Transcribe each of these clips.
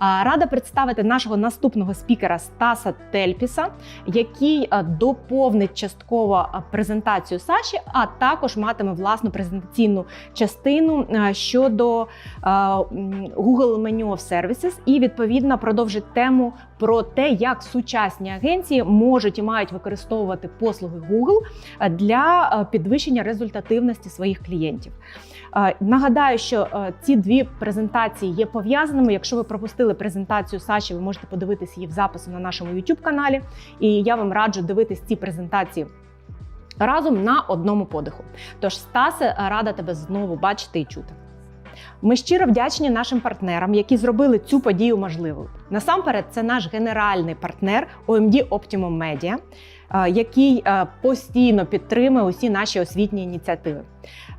Рада представити нашого наступного спікера Стаса Тельпіса, який доповнить частково презентацію Саші, а також матиме власну презентаційну частину щодо Google Menu of Services і відповідно продовжить тему про те, як сучасні агенції можуть і мають використовувати послуги Google для підвищення результативності своїх клієнтів. Е, Нагадаю, що е, ці дві презентації є пов'язаними. Якщо ви пропустили презентацію Саші, ви можете подивитися її в запису на нашому youtube каналі. І я вам раджу дивитись ці презентації разом на одному подиху. Тож, Стасе, рада тебе знову бачити і чути. Ми щиро вдячні нашим партнерам, які зробили цю подію можливою. Насамперед, це наш генеральний партнер OMD Optimum Media, е, який е, постійно підтримує усі наші освітні ініціативи.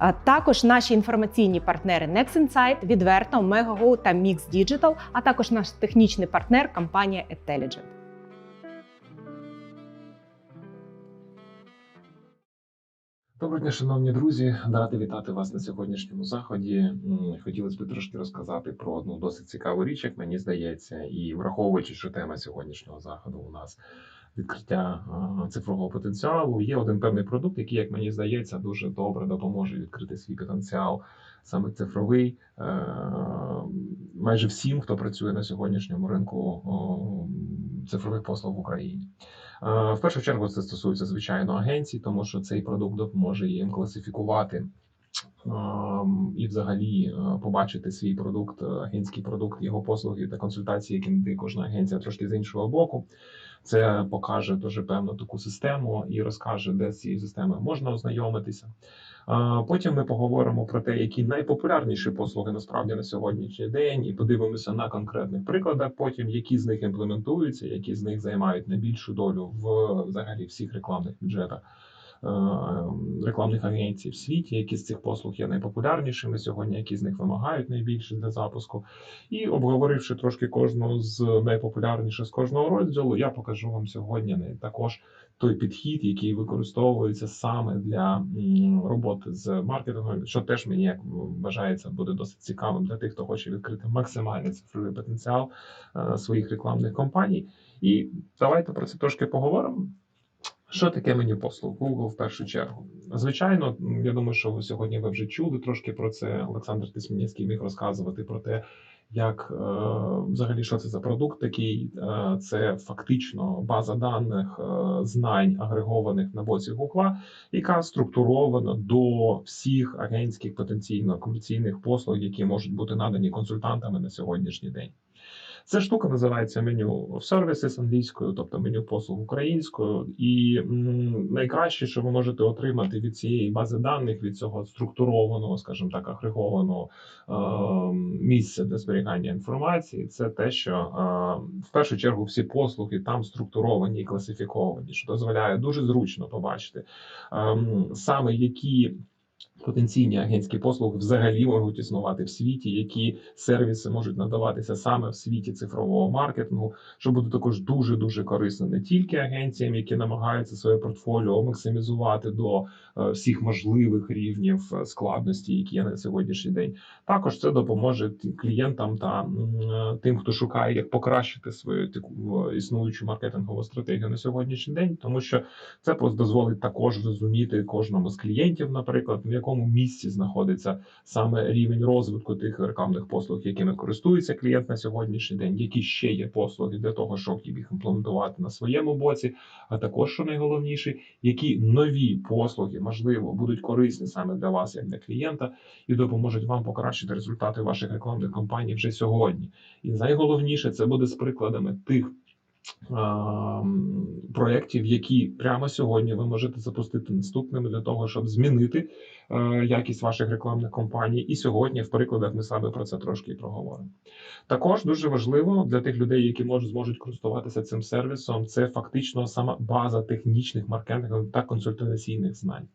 Е, Також наші інформаційні партнери Next Insight, Відверто, Megago та Mix Digital, а також наш технічний партнер компанія Intelligent. Доброго дня, шановні друзі. дарати вітати вас на сьогоднішньому заході. Хотілося б трошки розказати про одну досить цікаву річ, як мені здається, і враховуючи, що тема сьогоднішнього заходу у нас відкриття цифрового потенціалу, є один певний продукт, який, як мені здається, дуже добре допоможе відкрити свій потенціал, саме цифровий. е, Майже всім, хто працює на сьогоднішньому ринку цифрових послуг в Україні. Е, В першу чергу це стосується звичайно агенцій, тому що цей продукт допоможе їм класифікувати ем, і, взагалі, е, побачити свій продукт, е, агентський продукт, його послуги та консультації, які надає кожна агенція трошки з іншого боку. Це покаже дуже певну таку систему і розкаже, де з цією системою можна ознайомитися. Потім ми поговоримо про те, які найпопулярніші послуги насправді на сьогоднішній день, і подивимося на конкретних прикладах. Потім які з них імплементуються, які з них займають найбільшу долю в взагалі всіх рекламних бюджетах рекламних агенцій в світі, які з цих послуг є найпопулярнішими сьогодні, які з них вимагають найбільше для запуску. І обговоривши трошки кожну з найпопулярніших з кожного розділу, я покажу вам сьогодні також той підхід, який використовується саме для роботи з маркетингом, що теж мені як вважається буде досить цікавим для тих, хто хоче відкрити максимальний цифровий потенціал е, своїх рекламних компаній. І давайте про це трошки поговоримо. Що таке меню послуг Google в першу чергу? Звичайно, я думаю, що сьогодні ви вже чули трошки про це. Олександр Тисмінецький міг розказувати про те, як е, взагалі що це за продукт такий. Е, це фактично база даних е, знань агрегованих на боці Google, яка структурована до всіх агентських потенційно комерційних послуг, які можуть бути надані консультантами на сьогоднішній день. Ця штука називається меню of services англійською, тобто меню послуг українською. І м, найкраще, що ви можете отримати від цієї бази даних, від цього структурованого, скажімо так, агрегованого е, місця для зберігання інформації, це те, що е, в першу чергу всі послуги там структуровані і класифіковані, що дозволяє дуже зручно побачити ем, саме які. Потенційні агентські послуги взагалі можуть існувати в світі, які сервіси можуть надаватися саме в світі цифрового маркетингу, що буде також дуже дуже корисно не тільки агенціям, які намагаються своє портфоліо максимізувати до е, всіх можливих рівнів е, складності, які є на сьогоднішній день. Також це допоможе клієнтам та е, тим, хто шукає, як покращити свою таку існуючу маркетингову стратегію на сьогоднішній день, тому що це дозволить також зрозуміти кожному з клієнтів, наприклад, в якому місці знаходиться саме рівень розвитку тих рекламних послуг, якими користується клієнт на сьогоднішній день, які ще є послуги для того, щоб їх імплементувати на своєму боці. А також що найголовніше, які нові послуги можливо будуть корисні саме для вас, як для клієнта, і допоможуть вам покращити результати ваших рекламних кампаній вже сьогодні. І найголовніше це буде з прикладами тих. Проєктів, які прямо сьогодні ви можете запустити наступними для того, щоб змінити якість ваших рекламних кампаній. І сьогодні в прикладах ми саме про це трошки і проговоримо. Також дуже важливо для тих людей, які можуть зможуть користуватися цим сервісом, це фактично сама база технічних маркетингових та консультаційних знань.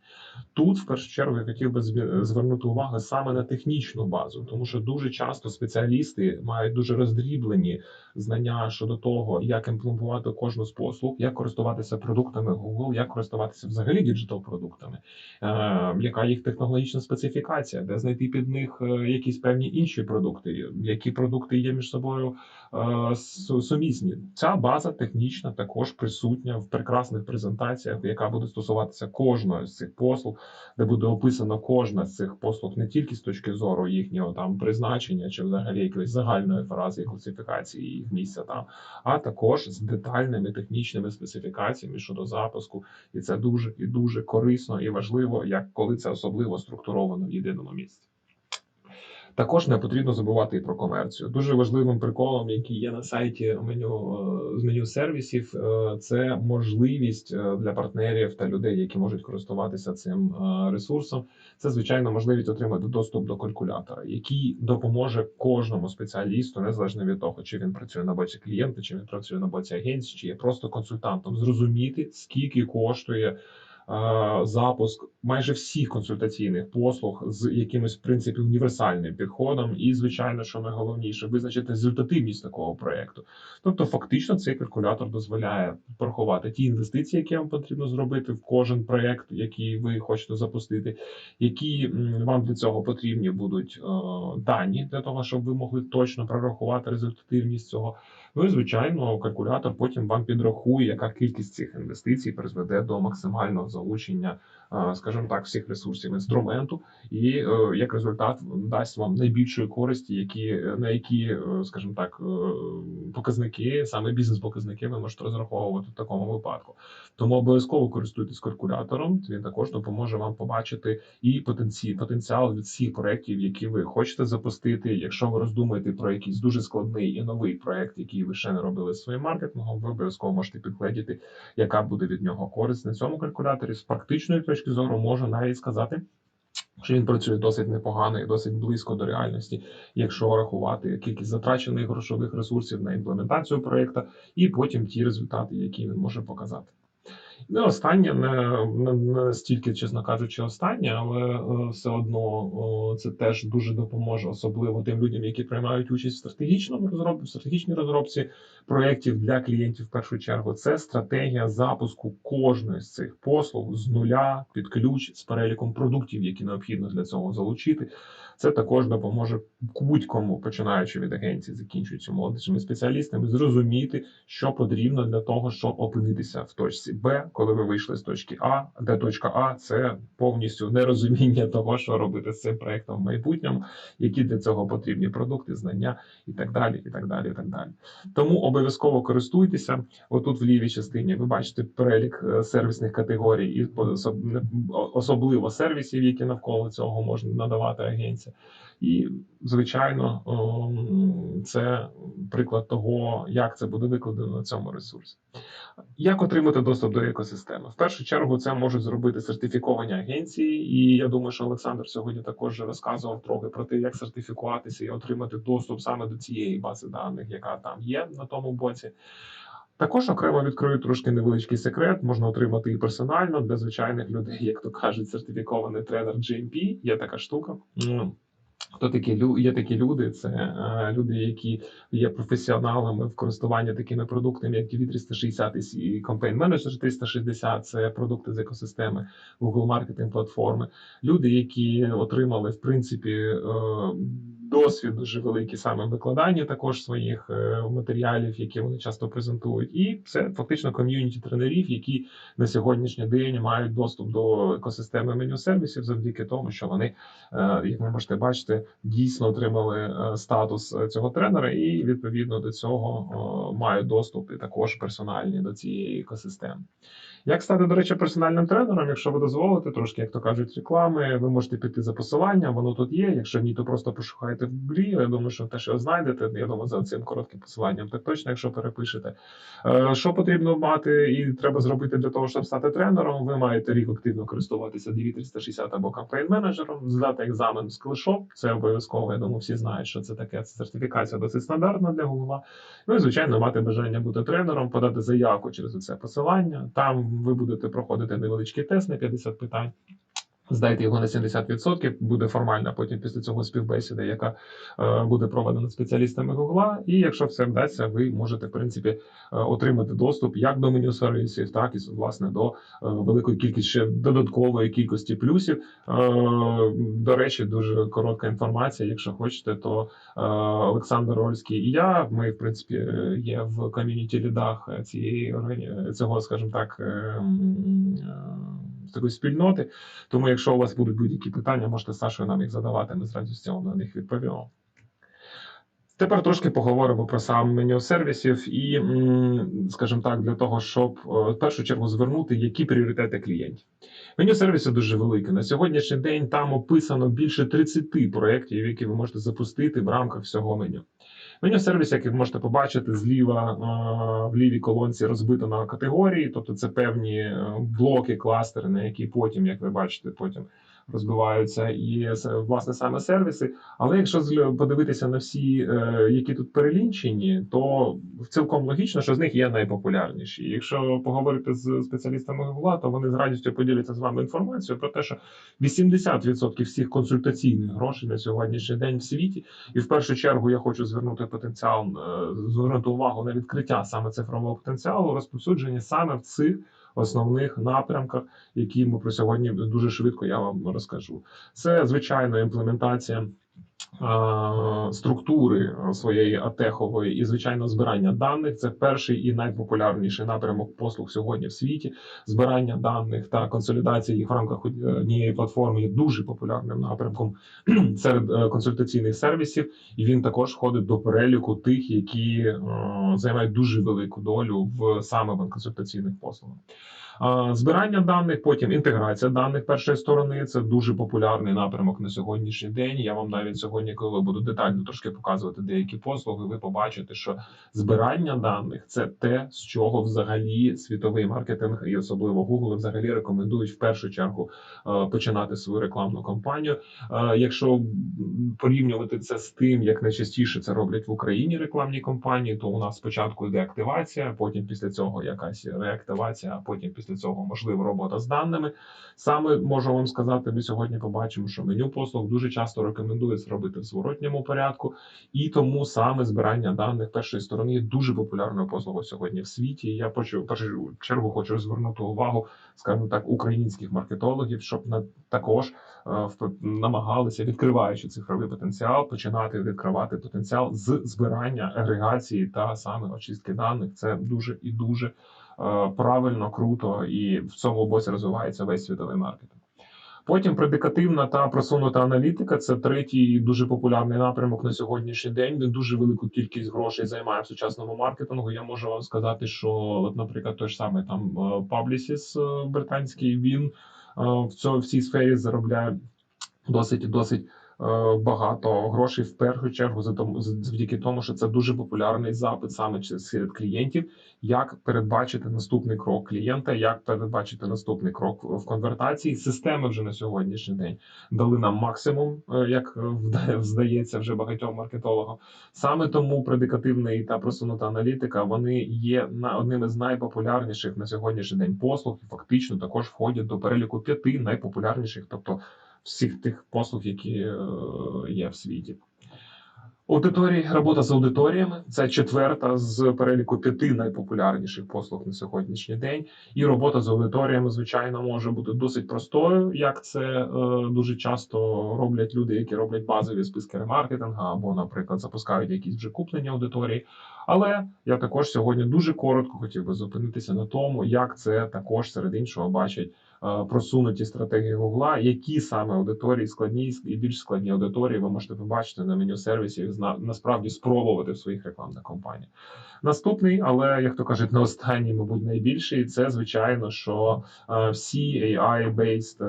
Тут, в першу чергу, я хотів би звернути увагу саме на технічну базу, тому що дуже часто спеціалісти мають дуже роздріблені знання щодо того, як імплементувати кожну з послуг, як користуватися продуктами Google, як користуватися взагалі діджитал продуктами, е, яка їхня їх технологічна специфікація, де знайти під них е, якісь певні інші продукти, які продукти є між собою е, сумісні. Ця база технічна також присутня в прекрасних презентаціях, яка буде стосуватися кожної з цих послуг, де буде описано кожна з цих послуг не тільки з точки зору їхнього там призначення чи взагалі якоїсь загальної фрази класифікації їх місця там, а також з детальними технічними специфікаціями щодо запуску. І це дуже і дуже корисно і важливо, як коли це особливо структуровано в єдиному місці. Також не потрібно забувати і про комерцію. Дуже важливим приколом, який є на сайті меню е, з меню сервісів, е, це можливість е, для партнерів та людей, які можуть користуватися цим ресурсом. Це звичайно можливість отримати доступ до калькулятора, який допоможе кожному спеціалісту, незалежно від того, чи він працює на боці клієнта, чи він працює на боці агенції, чи є просто консультантом, зрозуміти скільки коштує запуск майже всіх консультаційних послуг з якимось в принципі універсальним підходом, і звичайно, що найголовніше, визначити результативність такого проекту. Тобто, фактично, цей калькулятор дозволяє порахувати ті інвестиції, які вам потрібно зробити в кожен проект, який ви хочете запустити, які вам для цього потрібні будуть е, дані для того, щоб ви могли точно прорахувати результативність цього. Ну і звичайно, калькулятор потім вам підрахує, яка кількість цих інвестицій призведе до максимального залучення, скажімо так, всіх ресурсів інструменту, і е, як результат дасть вам найбільшої користі, які на які, е, скажімо так, е, показники, саме бізнес-показники, ви можете розраховувати в такому випадку. Тому обов'язково користуйтесь калькулятором. Він також допоможе вам побачити і потенці... потенціал від всіх проєктів, які ви хочете запустити. Якщо ви роздумуєте про якийсь дуже складний і новий проєкт, який ви ще не робили своїм маркетингом, ви обов'язково можете підгледіти, яка буде від нього користь на цьому калькуляторі. З практичної точки зору можу навіть сказати. Що він працює досить непогано і досить близько до реальності, якщо рахувати кількість затрачених грошових ресурсів на імплементацію проєкту, і потім ті результати, які він може показати. Ну, останнє не, не, не стільки, чесно кажучи, останнє, але е, все одно це теж дуже допоможе, особливо тим людям, які приймають участь в стратегічному розробці, в стратегічній розробці проєктів для клієнтів. В першу чергу це стратегія запуску кожної з цих послуг з нуля під ключ з переліком продуктів, які необхідно для цього залучити. Це також допоможе будь-кому, починаючи від агенції, закінчуючи молодшими спеціалістами, зрозуміти, що потрібно для того, щоб опинитися в точці Б, коли ви вийшли з точки А, де точка А це повністю нерозуміння того, що робити з цим проектом в майбутньому, які для цього потрібні продукти, знання і так далі. І так далі, і так далі. Тому обов'язково користуйтеся. Отут в лівій частині ви бачите перелік е, сервісних категорій і особливо сервісів, які навколо цього можна надавати агенція. І звичайно, це приклад того, як це буде викладено на цьому ресурсі. Як отримати доступ до екосистеми? В першу чергу це можуть зробити сертифіковані агенції, і я думаю, що Олександр сьогодні також розказував трохи про те, як сертифікуватися і отримати доступ саме до цієї бази даних, яка там є на тому боці. Також окремо відкрию трошки невеличкий секрет. Можна отримати і персонально для звичайних людей, як то кажуть, сертифікований тренер GMP. Є така штука. Хто такі є такі люди? Це е, люди, які є професіоналами в користуванні такими продуктами, як DV360 і Campaign Manager 360, це продукти з екосистеми Google Marketing платформи. Люди, які отримали в принципі е, досвід дуже великий саме в викладанні також своїх е, матеріалів, які вони часто презентують, і це фактично ком'юніті тренерів, які на сьогоднішній день мають доступ до екосистеми меню сервісів завдяки тому, що вони, е, як ви можете бачити, дійсно отримали е, статус е, цього тренера, і відповідно до цього мають доступ і також персональні до цієї екосистеми. Як стати, до речі, персональним тренером, якщо ви дозволите, трошки, як то кажуть, реклами, ви можете піти за посиланням, воно тут є. Якщо ні, то просто пошукайте в Гуглі. Я думаю, що теж його знайдете. Я думаю, за цим коротким посиланням, так точно, якщо перепишете. Е, Що потрібно мати і треба зробити для того, щоб стати тренером? Ви маєте рік активно користуватися DV360 або кампейн менеджером, здати екзамен з Клишоп. Це обов'язково. Я думаю, всі знають, що це таке. Це сертифікація досить стандартна для Google. Ну і звичайно, мати бажання бути тренером, подати заявку через це посилання. Там ви будете проходити невеличкий тест на 50 питань. Здайте його на 70%, буде формальна потім після цього співбесіда, яка е, буде проведена спеціалістами Гугла. І якщо все вдасться, ви можете в принципі е, отримати доступ як до меню сервісів, так і власне до е, великої кількості ще додаткової кількості плюсів. Е, До речі, дуже коротка інформація. Якщо хочете, то е, Олександр Рольський і я. Ми, в принципі, є в ком'юніті лідах цієї цього, скажімо так, е, е, такої спільноти. Тому, якщо у вас будуть будь-які питання, можете з Сашою нам їх задавати. Ми з радістю на них відповімо. Тепер трошки поговоримо про сам меню сервісів і, скажімо так, для того, щоб е, в першу чергу звернути, які пріоритети клієнтів. Меню сервісу дуже велике. На сьогоднішній день там описано більше 30 проєктів, які ви можете запустити в рамках всього меню. Меню сервіс, як ви можете побачити, зліва е, в лівій колонці розбито на категорії, тобто це певні е, блоки, кластери, на які потім, як ви бачите, потім розбиваються і власне саме сервіси. Але якщо подивитися на всі, е, які тут перелінчені, то цілком логічно, що з них є найпопулярніші. Якщо поговорити з спеціалістами Google, то вони з радістю поділяться з вами інформацією про те, що 80% всіх консультаційних грошей на сьогоднішній день в світі, і в першу чергу я хочу звернути потенціал, е, звернути увагу на відкриття саме цифрового потенціалу, розповсюдження саме в цих основних напрямках, які ми про сьогодні дуже швидко я вам розкажу. Це звичайно імплементація. Е, Структури своєї атехової і звичайно збирання даних це перший і найпопулярніший напрямок послуг сьогодні в світі. Збирання даних та консолідація їх в рамках однієї платформи є дуже популярним напрямком серед е, консультаційних сервісів, і він також входить до переліку тих, які е, займають дуже велику долю в саме консультаційних послугах. Збирання даних, потім інтеграція даних першої сторони. Це дуже популярний напрямок на сьогоднішній день. Я вам навіть сьогодні, коли буду детально трошки показувати деякі послуги, ви побачите, що збирання даних це те, з чого взагалі світовий маркетинг і особливо Google взагалі рекомендують в першу чергу починати свою рекламну кампанію. Якщо порівнювати це з тим, як найчастіше це роблять в Україні рекламні кампанії, то у нас спочатку йде активація, потім після цього якась реактивація, а потім після цього можливо робота з даними. Саме можу вам сказати, ми сьогодні побачимо, що меню послуг дуже часто рекомендує зробити в зворотньому порядку, і тому саме збирання даних першої сторони є дуже популярною послугою сьогодні в світі. І Я в першу чергу хочу звернути увагу, скажімо так, українських маркетологів, щоб на також е, намагалися, відкриваючи цифровий потенціал, починати відкривати потенціал з збирання агрегації та саме очистки даних. Це дуже і дуже правильно, круто, і в цьому боці розвивається весь світовий маркетинг. Потім предикативна та просунута аналітика це третій дуже популярний напрямок на сьогоднішній день. Він дуже велику кількість грошей займає в сучасному маркетингу. Я можу вам сказати, що, от, наприклад, той ж самий там е, Publicis е, британський він е, в цьому цій сфері заробляє досить досить. Е, Багато грошей в першу чергу завдяки тому, що це дуже популярний запит саме серед клієнтів. Як передбачити наступний крок клієнта, як передбачити наступний крок в конвертації? Системи вже на сьогоднішній день дали нам максимум, е, як вда- здається вже багатьом маркетологам. Саме тому предикативний та просунута аналітика вони є на одним із найпопулярніших на сьогоднішній день послуг, і фактично також входять до переліку п'яти найпопулярніших, тобто всіх тих послуг, які е, є в світі. Аудиторії, робота з аудиторіями це четверта з переліку п'яти найпопулярніших послуг на сьогоднішній день. І робота з аудиторіями, звичайно, може бути досить простою, як це е, дуже часто роблять люди, які роблять базові списки ремаркетингу, або, наприклад, запускають якісь вже куплені аудиторії. Але я також сьогодні дуже коротко хотів би зупинитися на тому, як це також серед іншого бачать е, просунуті стратегії Гугла, які саме аудиторії складні і більш складні аудиторії ви можете побачити на меню сервісів, зна- насправді спробувати в своїх рекламних кампаніях. Наступний, але як то кажуть, не останній, мабуть, найбільший, це звичайно, що е, всі AI-based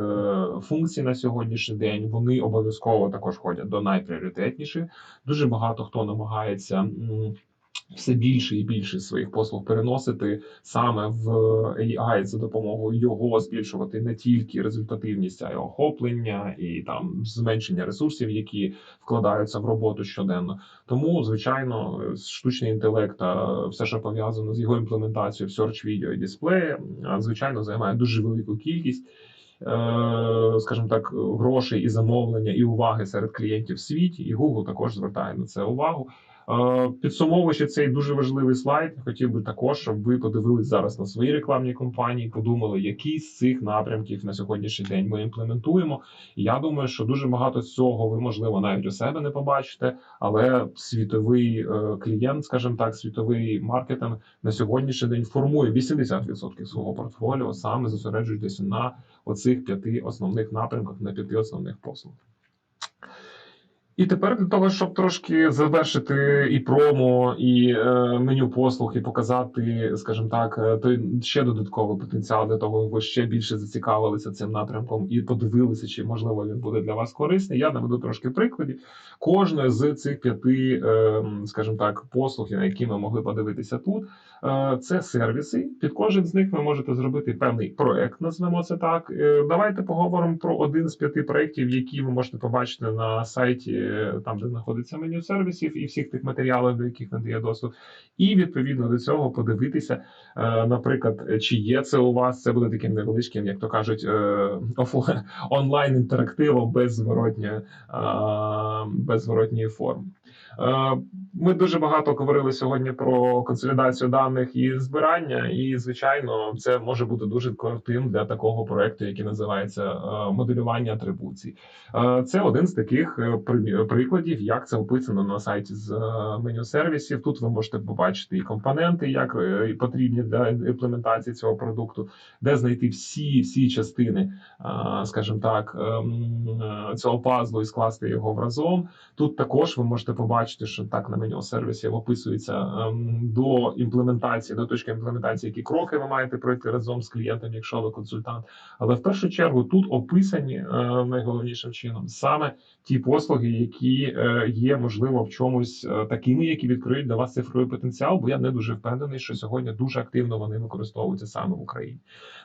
е, функції на сьогоднішній день вони обов'язково також ходять до найпріоритетніших. Дуже багато хто намагається. Все більше і більше своїх послуг переносити саме в AI за допомогою його збільшувати не тільки результативність, а й охоплення і там зменшення ресурсів, які вкладаються в роботу щоденно. Тому, звичайно, штучний інтелект все, що пов'язано з його імплементацією в search відео і дисплеї, звичайно, займає дуже велику кількість. е, скажімо так, грошей і замовлення і уваги серед клієнтів в світі, і Google також звертає на це увагу. Е, Підсумовуючи цей дуже важливий слайд, хотів би також, щоб ви подивились зараз на свої рекламні кампанії, подумали, які з цих напрямків на сьогоднішній день ми імплементуємо. Я думаю, що дуже багато цього ви можливо навіть у себе не побачите, але світовий е, клієнт, скажімо так, світовий маркетинг на сьогоднішній день формує 80% свого портфоліо, саме зосереджуючись на оцих п'яти основних напрямках, на п'яти основних послуг. І тепер для того, щоб трошки завершити і промо, і е, меню послуг, і показати, скажімо так, е, той ще додатковий потенціал для того, ви ще більше зацікавилися цим напрямком і подивилися, чи можливо він буде для вас корисний. Я наведу трошки прикладів. Кожної з цих п'яти, е, скажімо так, послуг, на які ми могли подивитися тут, е, це сервіси. Під кожен з них ви можете зробити певний проект, назвемо це так. Е, Давайте поговоримо про один з п'яти проєктів, які ви можете побачити на сайті, там де знаходиться меню сервісів і всіх тих матеріалів, до яких надає доступ. І відповідно до цього подивитися, е, наприклад, чи є це у вас. Це буде таким невеличким, як то кажуть, е, онлайн інтерактивом без без зворотньої форми. Ми дуже багато говорили сьогодні про консолідацію даних і збирання, і звичайно, це може бути дуже крутим для такого проекту, який називається е, моделювання атрибуцій. Е, Це один з таких е, прикладів, як це описано на сайті з меню сервісів. Тут ви можете побачити і компоненти, як потрібні для імплементації цього продукту, де знайти всі, всі частини, скажімо так, ем, цього пазлу і скласти його разом. Тут також ви можете побачити, що так на меню сервісів описується ем, до імплементації, до точки імплементації, які кроки ви маєте пройти разом з клієнтом, якщо ви консультант. Але в першу чергу тут описані е, найголовнішим чином саме ті послуги, які е, є можливо в чомусь е, такими, які відкриють для вас цифровий потенціал. Бо я не дуже впевнений, що сьогодні дуже активно вони використовуються саме в Україні.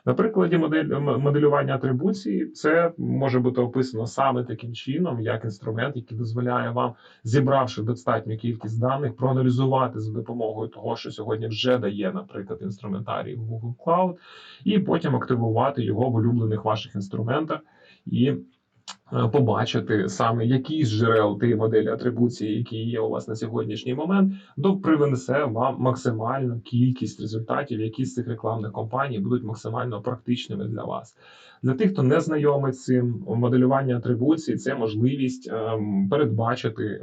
На прикладі модель моделювання атрибуції, це може бути описано саме таким чином, як інструмент, який дозволяє вам, зібравши достатню кількість даних, проаналізувати за допомогою того, що сьогодні вже дає, наприклад, інструментарій в Google Cloud, і потім активувати його в улюблених ваших інструментах і. Е, Побачити саме які з джерел тієї моделі атрибуції, які є у вас на сьогоднішній момент, до привнесе вам максимальну кількість результатів, які з цих рекламних кампаній будуть максимально практичними для вас. Для тих, хто не знайомий з цим моделювання атрибуцій, це можливість ем, передбачити, е,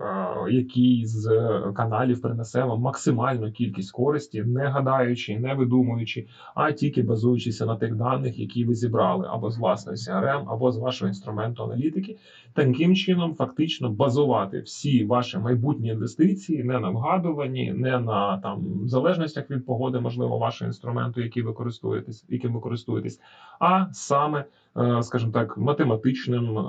який з каналів принесе вам максимальну кількість користі, не гадаючи, не видумуючи, а тільки базуючися на тих даних, які ви зібрали або з власної CRM, або з вашого інструменту аналітики. Таким чином, фактично базувати всі ваші майбутні інвестиції не на вгадуванні, не на там залежностях від погоди, можливо, вашого інструменту, який ви користуєтесь, яким ви користуєтесь, а саме, скажімо так, математичним, е,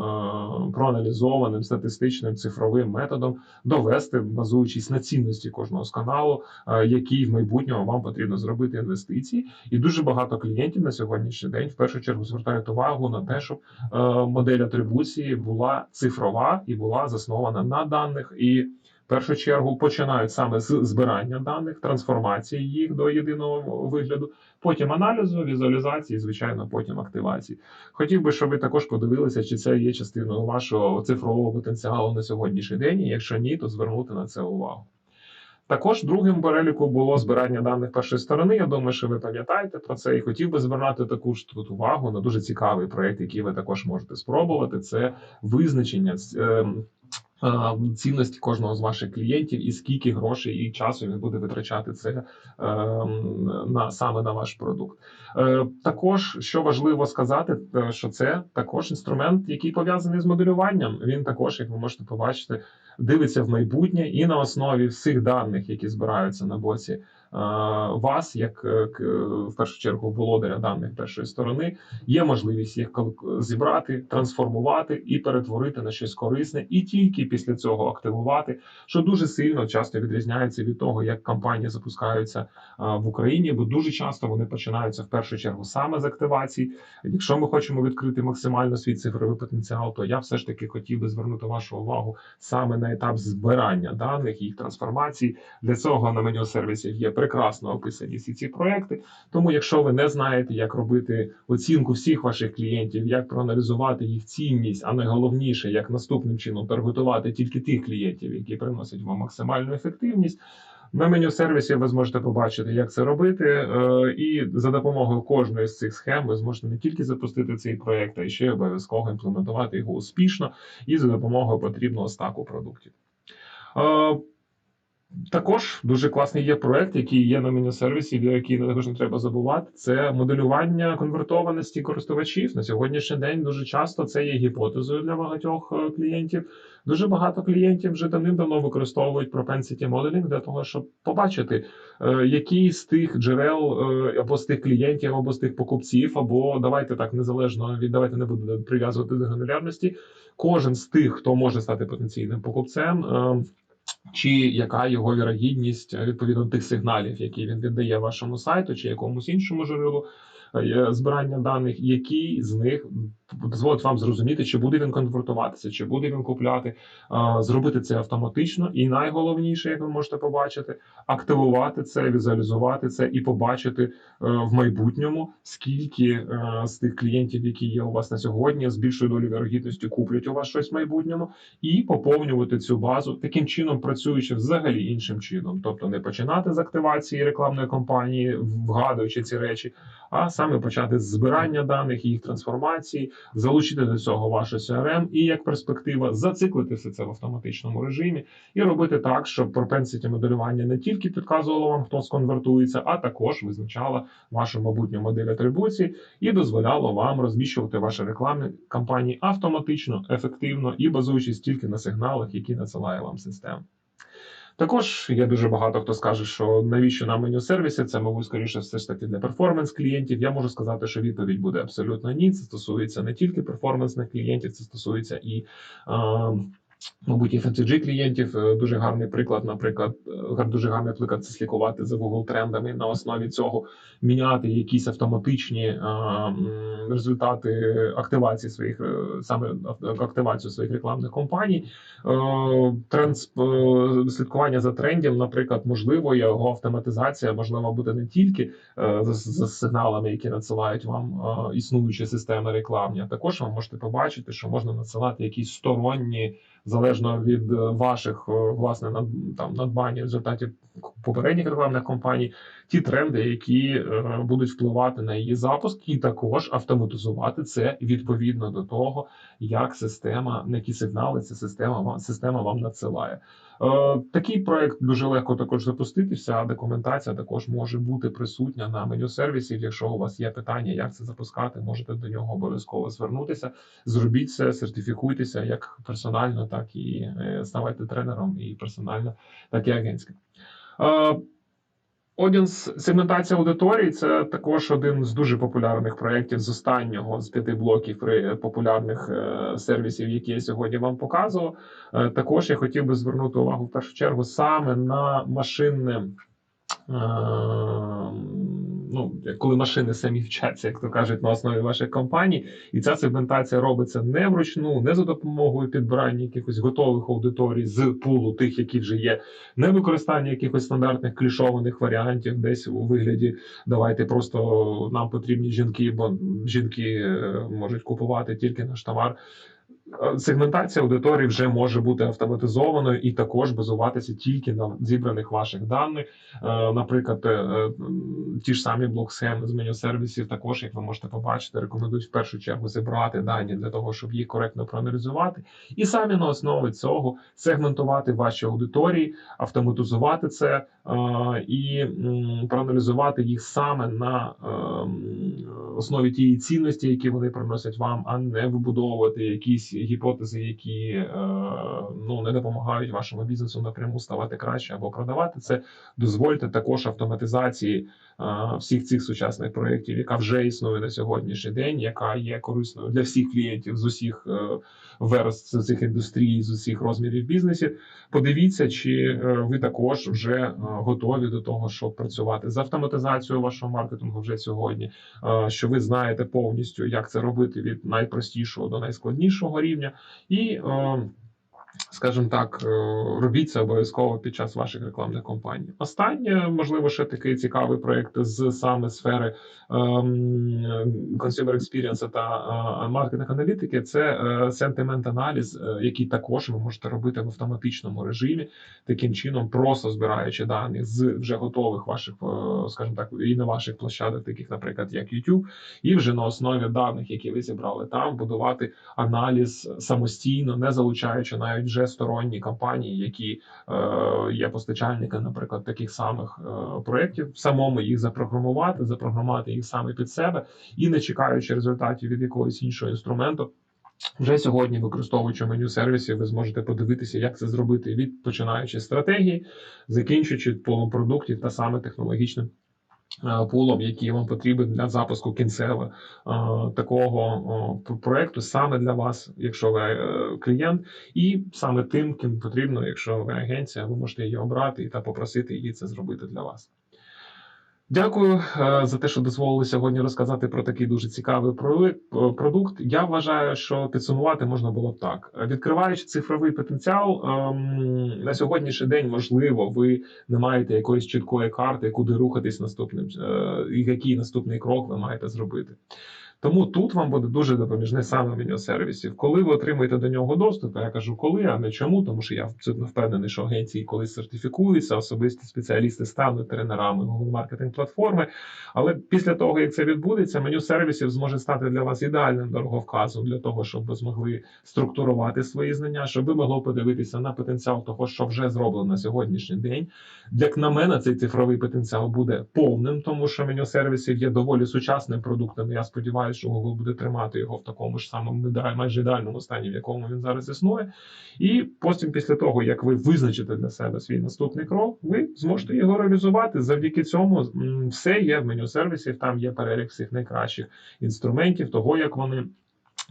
проаналізованим статистичним цифровим методом довести, базуючись на цінності кожного з каналу, е, який в майбутньому вам потрібно зробити інвестиції. І дуже багато клієнтів на сьогоднішній день в першу чергу звертають увагу на те, щоб е, модель атрибуції була цифрова і була заснована на даних і. Першу чергу починають саме з збирання даних, трансформації їх до єдиного вигляду, потім аналізу, візуалізації, звичайно, потім активації. Хотів би, щоб ви також подивилися, чи це є частиною вашого цифрового потенціалу на сьогоднішній день. І якщо ні, то звернути на це увагу. Також другим переліку було збирання даних першої сторони. Я думаю, що ви пам'ятаєте про це, і хотів би звернути таку ж тут увагу на дуже цікавий проект, який ви також можете спробувати. Це визначення е, цінності кожного з ваших клієнтів і скільки грошей і часу він буде витрачати це ем, на саме на ваш продукт. Е, Також що важливо сказати, е, що це також інструмент, який пов'язаний з моделюванням. Він також, як ви можете побачити, дивиться в майбутнє і на основі всіх даних, які збираються на боці е, вас, як е, в першу чергу володаря даних першої сторони, є можливість їх зібрати, трансформувати і перетворити на щось корисне, і тільки після цього активувати, що дуже сильно часто відрізняється від того, як кампанії запускаються е, в Україні, бо дуже часто вони починаються в першу чергу саме з активації. Якщо ми хочемо відкрити максимально свій цифровий потенціал, то я все ж таки хотів би звернути вашу увагу саме на етап збирання даних, їх трансформації. Для цього на меню сервісів є прекрасно описані всі ці проекти. Тому, якщо ви не знаєте, як робити оцінку всіх ваших клієнтів, як проаналізувати їх цінність, а найголовніше, як наступним чином таргетувати тільки тих клієнтів, які приносять вам максимальну ефективність. На меню сервісі ви зможете побачити, як це робити, е, і за допомогою кожної з цих схем ви зможете не тільки запустити цей проект, а й ще й обов'язково імплементувати його успішно і за допомогою потрібного стаку продуктів. Також дуже класний є проект, який є на меню сервісі, для який також не треба забувати. Це моделювання конвертованості користувачів. На сьогоднішній день дуже часто це є гіпотезою для багатьох е, клієнтів. Дуже багато клієнтів вже давним-давно використовують propensity modeling для того, щоб побачити, е, які з тих джерел е, або з тих клієнтів, або з тих покупців, або давайте так незалежно від давайте не буду прив'язувати до гранулярності. Кожен з тих, хто може стати потенційним покупцем. Чи яка його вірогідність відповідно тих сигналів, які він віддає вашому сайту чи якомусь іншому джерелу е, збирання даних, які з них дозволить вам зрозуміти, чи буде він конвертуватися, чи буде він купляти, зробити це автоматично, і найголовніше, як ви можете побачити, активувати це, візуалізувати це і побачити е, в майбутньому, скільки е, з тих клієнтів, які є у вас на сьогодні, з більшою долею вірогідності куплять у вас щось в майбутньому, і поповнювати цю базу таким чином, працюючи взагалі іншим чином, тобто не починати з активації рекламної кампанії, вгадуючи ці речі, а саме почати з збирання даних, їх трансформації, залучити до цього ваше CRM і як перспектива зациклити все це в автоматичному режимі і робити так, щоб пропенсіті моделювання не тільки підказувало вам, хто сконвертується, а також визначала вашу майбутню модель атрибуції і дозволяло вам розміщувати ваші рекламні кампанії автоматично, ефективно і базуючись тільки на сигналах, які надсилає вам система. Також є дуже багато хто скаже, що навіщо нам меню сервіси, це, мабуть, скоріше все ж таки для перформанс клієнтів. Я можу сказати, що відповідь буде абсолютно ні. Це стосується не тільки перформансних клієнтів, це стосується і. Е, Мабуть, FMCG клієнтів Е, дуже гарний приклад, наприклад, е, дуже гарний приклад це слідкувати за Google трендами на основі цього міняти якісь автоматичні е, результати активації своїх саме активацію своїх рекламних компаній. Тренд слідкування за трендом, наприклад, можливо, його автоматизація можливо буде не тільки за, сигналами, які надсилають вам існуючі системи рекламні, а також ви можете побачити, що можна надсилати якісь сторонні залежно від е, ваших е, власне там надбань в результатів попередніх рекламних кампаній, ті тренди, які е, будуть впливати на її запуск, і також автоматизувати це відповідно до того, як система, на які сигнали ця система вам система вам надсилає. Е, Такий проект дуже легко також запустити. Вся документація також може бути присутня на меню сервісів. Якщо у вас є питання, як це запускати, можете до нього обов'язково звернутися. Зробіть це, сертифікуйтеся як персонально, так і е, ставайте тренером і персонально, так і агентським. Е, Audience сегментація аудиторії це також один з дуже популярних проєктів з останнього з п'яти блоків популярних е, сервісів, які я сьогодні вам показував. Е, Також я хотів би звернути увагу в першу чергу саме на машинне. Ну, коли машини самі вчаться, як то кажуть, на основі ваших компаній, і ця сегментація робиться не вручну, не за допомогою підбирання якихось готових аудиторій з пулу тих, які вже є, не використання якихось стандартних клішованих варіантів, десь у вигляді давайте просто нам потрібні жінки, бо жінки е, можуть купувати тільки наш товар. Сегментація аудиторії вже може бути автоматизованою і також базуватися тільки на зібраних ваших даних. Е, Наприклад, е, ті ж самі блок-схеми з меню сервісів, також, як ви можете побачити, рекомендують в першу чергу зібрати дані для того, щоб їх коректно проаналізувати, і самі на основі цього сегментувати ваші аудиторії, автоматизувати це е, і проаналізувати їх саме на основі тієї цінності, які вони приносять вам, а не вибудовувати якісь гіпотези, які е, ну не допомагають вашому бізнесу напряму ставати краще або продавати це. Дозвольте також автоматизації всіх цих сучасних проєктів, яка вже існує на сьогоднішній день, яка є корисною для всіх клієнтів з усіх е, верст з усіх індустрій, з усіх розмірів бізнесів. Подивіться, чи е, ви також вже е, готові до того, щоб працювати з автоматизацією вашого маркетингу вже сьогодні. Що ви знаєте повністю, як це робити від найпростішого до найскладнішого рівня, і скажімо так, е, робіть це обов'язково під час ваших рекламних кампаній. Останнє, можливо, ще такий цікавий проєкт з саме сфери ем, consumer experience та е, маркетинг аналітики. Це сентимент аналіз, який також ви можете робити в автоматичному режимі, таким чином, просто збираючи дані з вже готових ваших, е, скажімо так, і на ваших площадах, таких, наприклад, як YouTube, і вже на основі даних, які ви зібрали там, будувати аналіз самостійно, не залучаючи навіть вже сторонні компанії, які е, є постачальниками, наприклад, таких самих е, проєктів, самому їх запрограмувати, запрограмувати їх саме під себе і не чекаючи результатів від якогось іншого інструменту. Вже сьогодні, використовуючи меню сервісів, ви зможете подивитися, як це зробити від починаючи стратегії, закінчуючи полом продуктів та саме технологічним пулом, який вам потрібен для запуску кінцевого е, такого проекту саме для вас, якщо ви е, клієнт, і саме тим, ким потрібно, якщо ви агенція, ви можете її обрати та попросити її це зробити для вас. Дякую е, за те, що дозволили сьогодні розказати про такий дуже цікавий продукт. Я вважаю, що підсумувати можна було б так: відкриваючи цифровий потенціал ем, на сьогоднішній день, можливо, ви не маєте якоїсь чіткої карти, куди рухатись наступним, е, і який наступний крок ви маєте зробити. Тому тут вам буде дуже допоміжне саме меню сервісів. Коли ви отримаєте до нього доступ, я кажу коли, а не чому, тому що я абсолютно впевнений, що агенції колись сертифікуються, особисті спеціалісти стануть тренерами Google маркетинг платформи. Але після того, як це відбудеться, меню сервісів зможе стати для вас ідеальним дороговказом для того, щоб ви змогли структурувати свої знання, щоб ви могли подивитися на потенціал того, що вже зроблено на сьогоднішній день. Як на мене, цей цифровий потенціал буде повним, тому що меню сервісів є доволі сучасним продуктом. Я сподіваюся, що Google буде тримати його в такому ж самому майже ідеальному стані, в якому він зараз існує. І потім, після того, як ви визначите для себе свій наступний крок, ви зможете його реалізувати. Завдяки цьому все є в меню сервісів. Там є перелік всіх найкращих інструментів, того як вони.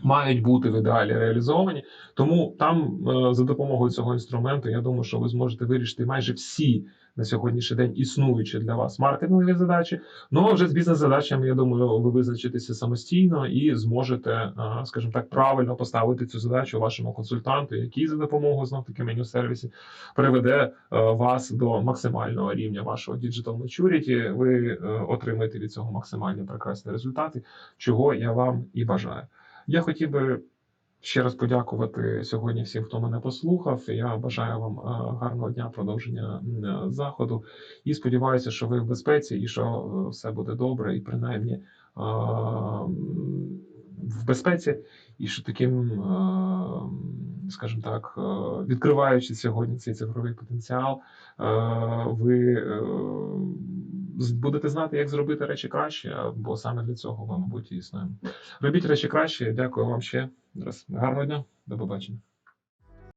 Мають бути в ідеалі реалізовані, тому там е, за допомогою цього інструменту я думаю, що ви зможете вирішити майже всі на сьогоднішній день існуючі для вас маркетингові задачі. Ну а вже з бізнес-задачами, я думаю, ви визначитеся самостійно і зможете, скажімо так, правильно поставити цю задачу вашому консультанту, який за допомогою знов таки меню сервісів приведе е, вас до максимального рівня вашого digital maturity. Ви е, отримаєте від цього максимальні прекрасні результати, чого я вам і бажаю. Я хотів би ще раз подякувати сьогодні всім, хто мене послухав. Я бажаю вам е, гарного дня, продовження заходу. І сподіваюся, що ви в безпеці і що е, все буде добре, і принаймні е, в безпеці, і що таким, е, скажімо так, е, відкриваючи сьогодні цей цифровий потенціал, е, ви е, будете знати, як зробити речі краще, бо саме для цього ми, мабуть, і існуємо. Робіть речі краще. Дякую вам ще раз. Гарного дня, до побачення.